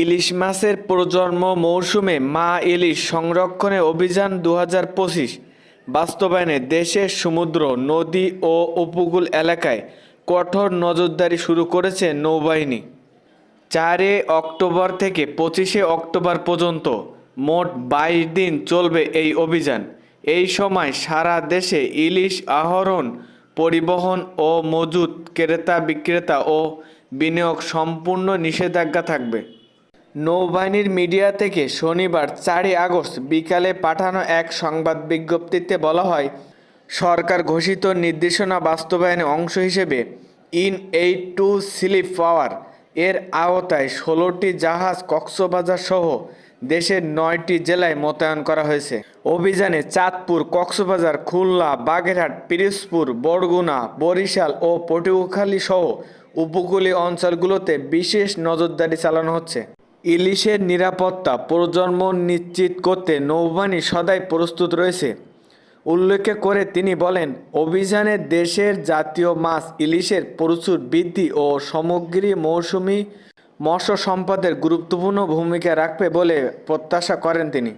ইলিশ মাছের প্রজন্ম মৌসুমে মা ইলিশ সংরক্ষণে অভিযান দু হাজার পঁচিশ। বাস্তবায়নে দেশের সমুদ্র, নদী ও উপকূল এলাকায় কঠোর নজরদারি শুরু করেছে নৌবাহিনী। চারে অক্টোবর থেকে পঁচিশে অক্টোবর পর্যন্ত মোট বাইশ দিন চলবে এই অভিযান। এই সময় সারা দেশে ইলিশ আহরণ, পরিবহন ও মজুত ক্রেতা বিক্রেতা ও বিনিয়োগ সম্পূর্ণ নিষেধাজ্ঞা থাকবে। নৌবাহিনীর মিডিয়া থেকে শনিবার চারই আগস্ট বিকালে পাঠানো এক সংবাদ বিজ্ঞপ্তিতে বলা হয়, সরকার ঘোষিত নির্দেশনা বাস্তবায়নের অংশ হিসেবে in eight to sleep power এর আওতায় ষোলোটি জাহাজ কক্সবাজার সহ দেশের নয়টি জেলায় মোতায়েন করা হয়েছে। অভিযানে চাঁদপুর, কক্সবাজার, খুলনা, বাগেরহাট, পিরিজপুর, বরগুনা, বরিশাল ও পটুয়াখালী সহ উপকূলীয় অঞ্চলগুলোতে বিশেষ নজরদারি চালানো হচ্ছে। ইলিশের নিরাপত্তা প্রজন্ম নিশ্চিত করতে নৌবাহিনী সদাই প্রস্তুত রয়েছে। উল্লেখ করে তিনি বলেন, অভিযানে দেশের জাতীয় মাছ, ইলিশের প্রচুর বৃদ্ধি ও সামগ্রী মৌসুমি মৎস্য সম্পদের গুরুত্বপূর্ণ ভূমিকা রাখবে বলে প্রত্যাশা করেন তিনি।